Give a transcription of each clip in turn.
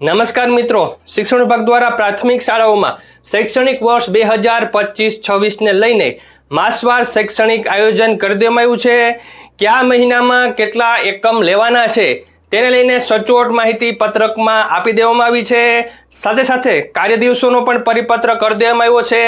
નમસ્કાર મિત્રો. શિક્ષણ વિભાગ દ્વારા પ્રાથમિક શાળાઓમાં શૈક્ષણિક વર્ષ બે હજાર પચીસ છવ્વીસને લઈને માસવાર શૈક્ષણિક આયોજન કરી દેવામાં આવ્યું છે. કયા મહિનામાં કેટલા એકમ લેવાના છે તેને લઈને સચોટ માહિતી પત્રકમાં આપી દેવામાં આવી છે. સાથે સાથે કાર્ય દિવસોનો પણ પરિપત્ર કરી દેવામાં આવ્યો છે.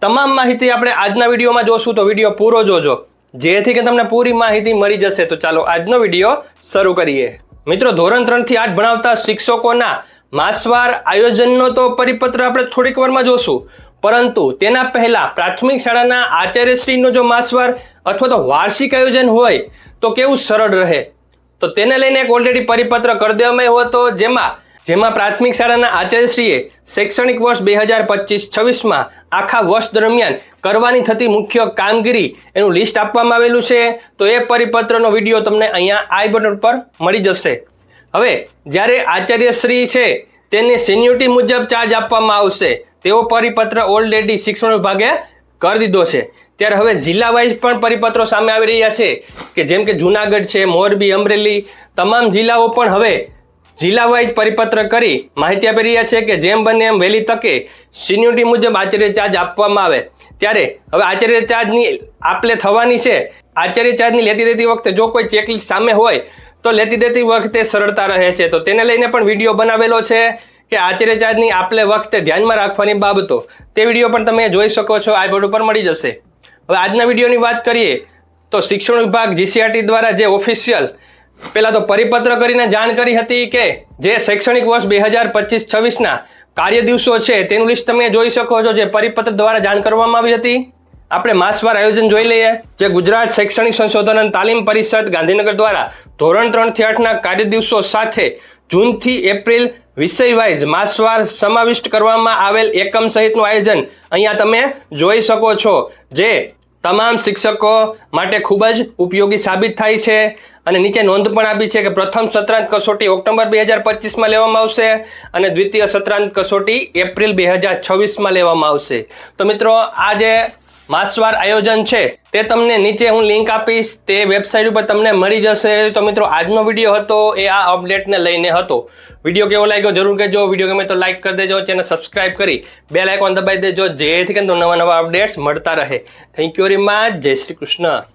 તમામ માહિતી આપણે આજના વિડીયોમાં જોશું તો વીડિયો પૂરો જોજો. જેથી કે તમને પૂરી માહિતી મળી જશે. તો ચાલો આજનો વીડિયો શરૂ કરીએ. મિત્રો, ધોરણ ત્રણથી આઠ ભણાવતા શિક્ષકોના માસવાર આયોજનનો તો પરિપત્ર આપણે થોડીક વારમાં જોશું. પરંતુ તેના પહેલા પ્રાથમિક શાળાના આચાર્યશ્રીનો જો માસવાર અથવા તો વાર્ષિક આયોજન હોય, તો કેવું સરળ રહે? તો તેને લઈને એક ઓલરેડી પરિપત્ર કરી દેવામાં હતો, જેમાં જેમાં પ્રાથમિક શાળાના આચાર્યશ્રીએ શૈક્ષણિક વર્ષ બે હજાર પચીસ છવ્વીસમાં આખા વર્ષ દરમિયાન કરવાની થતી મુખ્ય કામગીરી એનું લિસ્ટ આપવામાં આવેલું છે. તો એ પરિપત્રનો વીડિયો તમને અહીંયા આઈ બટન પર મળી જશે. હવે, જ્યારે આચાર્યશ્રી છે તેને સિન્યુરિટી મુજબ ચાર્જ આપવામાં આવશે. તેવો પરિપત્ર ઓલરેડી શિક્ષણ વિભાગે કરી દીધો છે. ત્યારે હવે જિલ્લા વાઇઝ પણ પરિપત્રો સામે આવી રહ્યા છે કે જેમ કે જુનાગઢ છે, મોરબી, અમરેલી, તમામ જિલ્લાઓ પણ હવે જિલ્લા વાઇઝ પરિપત્ર કરી માહિતી આપી રહ્યા છે કે જેમ બને એમ વહેલી તકે સિન્યુરિટી મુજબ આચાર્ય ચાર્જ આપવામાં આવે. ત્યારે હવે આચાર્ય ચાર્જની આપલે થવાની છે. આચાર્ય ચાર્જની લેતી દેતી વખતે જો કોઈ ચેકલિસ્ટ સામે હોય તો લેતી દેતી વખતે સરળતા રહે છે. તો તેને લઈને પણ વીડિયો બનાવેલો છે કે આચાર્ય ચાર્જની આપલે વખતે ધ્યાનમાં રાખવાની બાબતો. તે વીડિયો પણ તમે જોઈ શકો છો. આ બોર્ડ ઉપર મળી જશે. હવે આજના વિડીયોની વાત કરીએ તો શિક્ષણ વિભાગ જીસીઆરટી દ્વારા જે ઓફિશિયલ પહેલાં તો પરિપત્ર કરીને જાણ કરી હતી કે જે શૈક્ષણિક વર્ષ બે હજાર પચીસ છવ્વીસના કાર્ય દિવસો છે તેનું લિસ્ટ તમે જોઈ શકો છો જે પરિપત્ર દ્વારા જાણ કરવામાં આવી હતી. આપણે માસવાર આયોજન જોઈ લઈએ. જે ગુજરાત શૈક્ષણિક સંશોધન અને તાલીમ પરિષદ ગાંધીનગર દ્વારા ધોરણ ત્રણથી આઠના કાર્ય દિવસો સાથે જૂનથી એપ્રિલ વિષય વાઇઝ માસવાર સમાવિષ્ટ કરવામાં આવેલ એકમ સહિતનું આયોજન અહીંયા તમે જોઈ શકો છો, જે તમામ શિક્ષકો માટે ખૂબ જ ઉપયોગી સાબિત થાય છે. અને નીચે નોંધ પણ આપી છે કે પ્રથમ સત્રાંત કસોટી ઓક્ટોબર બે હજાર પચીસમાં લેવામાં આવશે અને દ્વિતીય સત્રાંત કસોટી એપ્રિલ બે હજાર છવ્વીસમાં લેવામાં આવશે. તો મિત્રો આ જે માસવાર આયોજન છે. તે તમને નીચે હું લિંક આપીશ. તે વેબસાઇટ ઉપર તમને મળી જશે. તો મિત્રો, આજનો વીડિયો હતો. એ આ અપડેટને લઈને હતો. વીડિયો કેવો લાગ્યો? જરૂર કહેજો. વીડિયો ગમે તો લાઇક કરી દેજો ચેનલ સબસ્ક્રાઇબ કરી બે લાઇકોન દબાવી દેજો. જેથી કરીને નવા નવા અપડેટ્સ મળતા રહે. થેન્ક યુ વેરી મચ જય શ્રી કૃષ્ણ.